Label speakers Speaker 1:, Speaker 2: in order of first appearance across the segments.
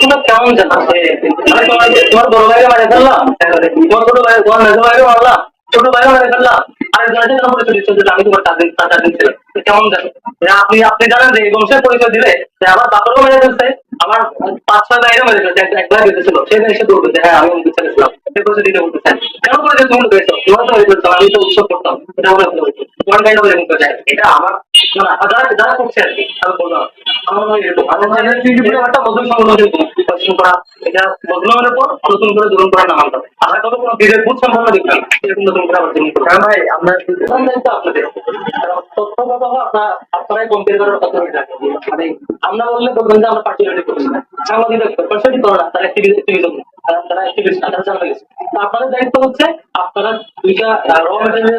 Speaker 1: প্রশ্নটা কেমন জানাচ্ছে তোমার বড় ভাইকে মারে ফেললাম তোমার ছোট ভাই তোমার মেজো ভাইকে মারলাম ছোট ভাইকে মারে ফেললাম আরেকজনের সাথে পরিচয় দিচ্ছে যে আমি তোমার কাজিন কাজিন ছিল তো কেমন জানো? আপনি আপনি জানেন যে এই বংশের পরিচয় দিলে আমার বাপেরও মেরে ফেলছে আমার পাঁচ ছয় ভাইয়েরও মেরে ফেলছে। এক- এক ভাই বেঁচে এসে বলবে যে হ্যাঁ আমি ছেলে ছিলাম সে কেন করে তুমি পেয়েছ তোমার তো করতাম। এটা বলে এটা আমার যারা যারা করছে আর কি আমি বললাম আমার এরকম। আমার একটা মধুর সংগঠন এরকম করা এটা বদলানোর পর নতুন করে জুলুম করার নাম আনতে আমরা কত কোনো বীরের বুধ সম্পন্ন দেখি এরকম নতুন করে আবার জুলুম করা ভাই আমরা আপনাদের কারণ আপনার আপনারাই কম্পেয়ার করার কথা মানে আমরা বললে বলবেন যে আমরা পার্টিকুলারলি করছি না সাংবাদিক পার্সেন্টই করে না তারা অ্যাক্টিভিজম তারা গেছে আপনাদের দায়িত্ব হচ্ছে আপনারা দুইটা র মেটেরিয়াল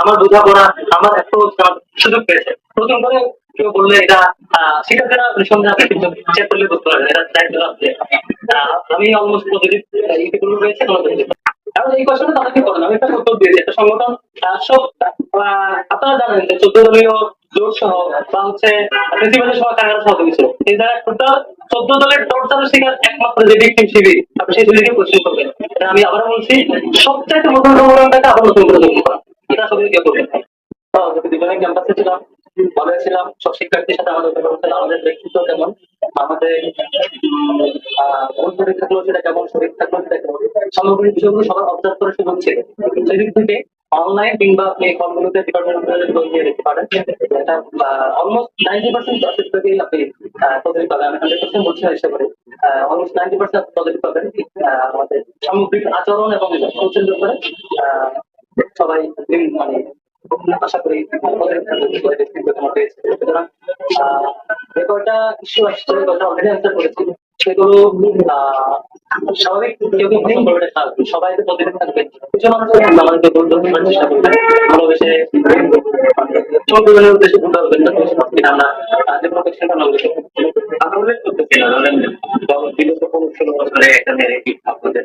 Speaker 1: আমার বোঝাপড়া আমার অ্যাপ্রোচ সুযোগ পেয়েছে। নতুন করে কেউ বললে এটা শিক্ষার্থীরা চেক করলে বুঝতে পারবে, এটা দায়িত্ব আমি অলমোস্ট পজিটিভ ইতিপূর্বে রয়েছে আমি চোদ্দ দলীয় বা হচ্ছে চোদ্দ দলের একমাত্র আপনি কোশ্চেন করবেন। আমি আবারও বলছি, সবচাইতে নতুন সংগঠনটাকে আবার নতুন করে তৈরি করা। সবাই ক্যাম্পাসে ছিলাম ভালো সব শিক্ষার্থীর সাথে আমাদের ব্যক্তিত্ব কেমন আমাদের শরীর থাকল সেটা কেমন, শরীর থাকল সেটা কেমন থেকে অনলাইন কিংবা আপনি কলগুলোতে ডিপার্টমেন্ট এটা অলমোস্ট নাইনটি পার্সেন্ট প্রসেস থেকেই আপনি পজিটিভ পাবেন। পার্সেন্ট বলছি পজিটিভ পাবেন আমাদের সামগ্রিক আচরণ এবং কৌশল ব্যাপারে সবাই মানে আশা করি সুতরাং কয়টা ইস্যু কথা অলরেডি অ্যান্সার করেছি সেগুলো স্বাভাবিক করবে সবাই তো পজিটিভ থাকবে কিছু মানুষ আমাদেরকে হবে না আহ, যে প্রোটেকশনটা আমরা
Speaker 2: করতেছি না ধরেন বিগত পনেরো ষোলো আপনাদের।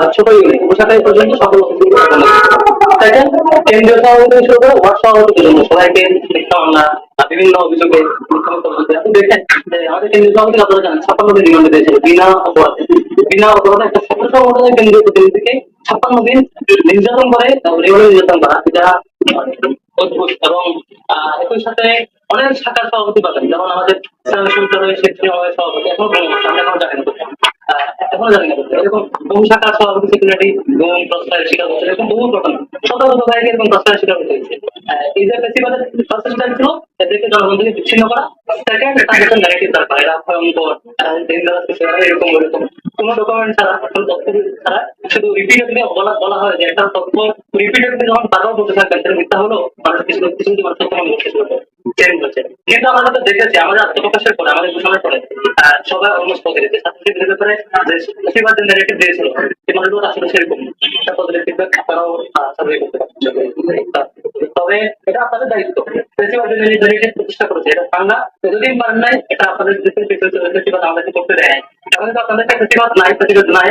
Speaker 1: যে জানেন বিনা একটা ছাপ্পান্ন দিন নির্যাতন করে রেগুলার নির্যাতন করা মানে অদ্ভুত। এবং একই সাথে অনেক শাখার সভাপতি পাবেন যেমন আমাদের সভাপতি এখনও এখনও জানি না। কোথায়। আহ, এখনও এরকম কোনো ডকুমেন্ট ছাড়া তথ্য ছাড়া, শুধু রিপিটেডলি বলা হয় যে একটা তথ্য রিপিটেডলি যখন বারবার বলতে থাকবেন সেটা মিথ্যা হলো মানুষ কিছু কিছু মানুষ তথ্য চেঞ্জ হচ্ছে কিন্তু আমরা তো দেখেছি, আমাদের আত্মপ্রকাশের পরে, আমাদের ঘোষণার পরে সবাই অলমোস্ট পজিটিভ ছাত্রছাত্রীদের ব্যাপারে যে প্রতিবাদ যে নেগেটিভ দিয়েছিল মানুষগুলো আসলে সেরকম একটা ফিডব্যাক আপনারাও সার্ভে করতে তবে এটা আপনাদের দায়িত্ব। ফেস্টিভাল নেগেটিভ প্রতিষ্ঠা করেছে। এটা বাংলা যতদিন পারেন নাই, এটা আপনাদের আমাদেরকে করতে দেয়। এখন তো আপনাদের কাছে নাই প্রতিবাদ নাই।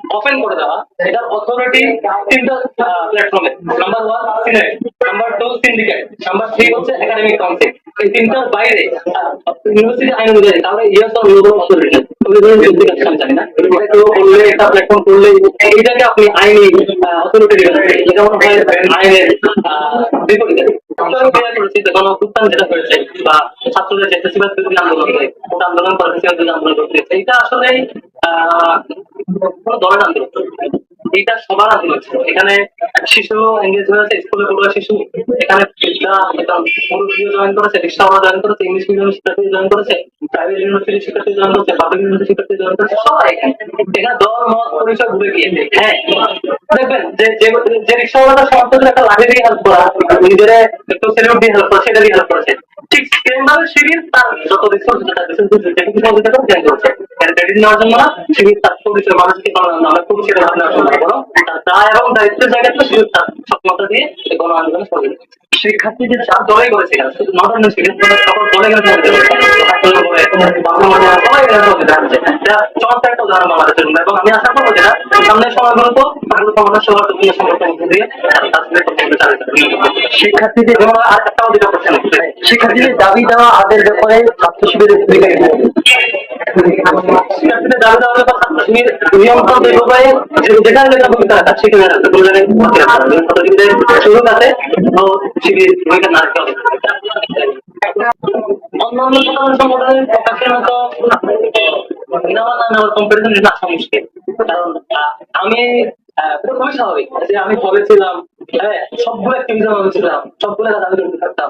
Speaker 1: ওপেন করে দেওয়া এটার অথরিটি তিনটা প্ল্যাটফর্মে number one senate number two syndicate number three হচ্ছে একাডেমিক কাউন্সিল এই তিনটার বাইরে ইউনিভার্সিটি আইন অনুযায়ী, তাহলে ইয়েস অর নো। অথরিটি এটা এটা করেছি আন্দোলন ওটা আন্দোলন করে আন্দোলন করতে এইটা আসলে এইটা সবার আন্দোলন ছিল এখানে শিশু এঙ্গেজ হয়েছে, স্কুলে পড়ুয়া শিশু। এখানে এটা জয়েন করেছে রিক্সাওয়ালা জয়েন করেছে ইংলিশ মিডিয়াম শিক্ষার্থী জয়েন করেছে প্রাইভেট ইউনিভার্সিটি শিক্ষার্থী জয়েন করেছে পাবলিক ইউনিভার্সিটি শিক্ষার্থী জয়েন করেছে, সবাই এখানে। এখানে মত, পরিচয় ঘুরে গিয়েছে। হ্যাঁ দেখবেন যে যে রিক্সাওয়ালাটা সমাজের একটা দিয়ে হেল্প করা, নিজের একটু সেলিউট হেল্প করা সেটা হেল্প করেছে। ঠিক সেম ভাবে শিবির তার যত রিসোর্স তার রিসোর্স যেটুকু সহযোগিতা করেছে। ক্রেডিট নেওয়ার জন্য না শিবির তার পুলিশের মানুষকে আমরা পুলিশের শুনতে পারো তার দায় এবং দায়িত্বের জায়গাতে শিবির তার সক্ষমতা দিয়ে গণ আন্দোলন করবে করেছে। শিক্ষার্থীদের চাপ দলে করেছিলেন শুধু নট অনলি সকল দলে গেলে এবং আমি আশা করব যেটা সমাধান দিয়ে যাবে। শিক্ষার্থীদের শিক্ষার্থীদের দাবি দেওয়া আদের ব্যাপারে ছাত্র শিবিরের ভূমিকা শিক্ষার্থীদের দাবি দেওয়া ব্যাপারে ছাত্র শিবির নিয়ন্ত্রণ যেখানে যেটা ভূমিকা রাখা সেখানে কোনো জায়গায় ছাত্রছাত্রীদের সুযোগ আছে তো শিবির ভূমিকা না কারণ আমি খুবই স্বাভাবিক যে আমি হ্যাঁ সবগুলো অ্যাক্টিভিজম ছিলাম সবগুলো করতে থাকতাম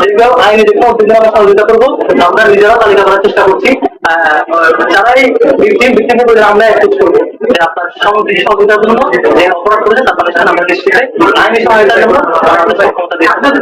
Speaker 1: যেগুলো আইনি আমরা সহযোগিতা করব আমরা নিজেরাও তালিকা করার চেষ্টা করছি। যারাই ভিকটিম করে আমরা যে আপনার সামগ্রিক সহযোগিতার জন্য, যে অপরাধ করেছে তার আমরা দৃষ্টিতে আইনি সহায়তার জন্য আমরা ক্ষমতা দিচ্ছি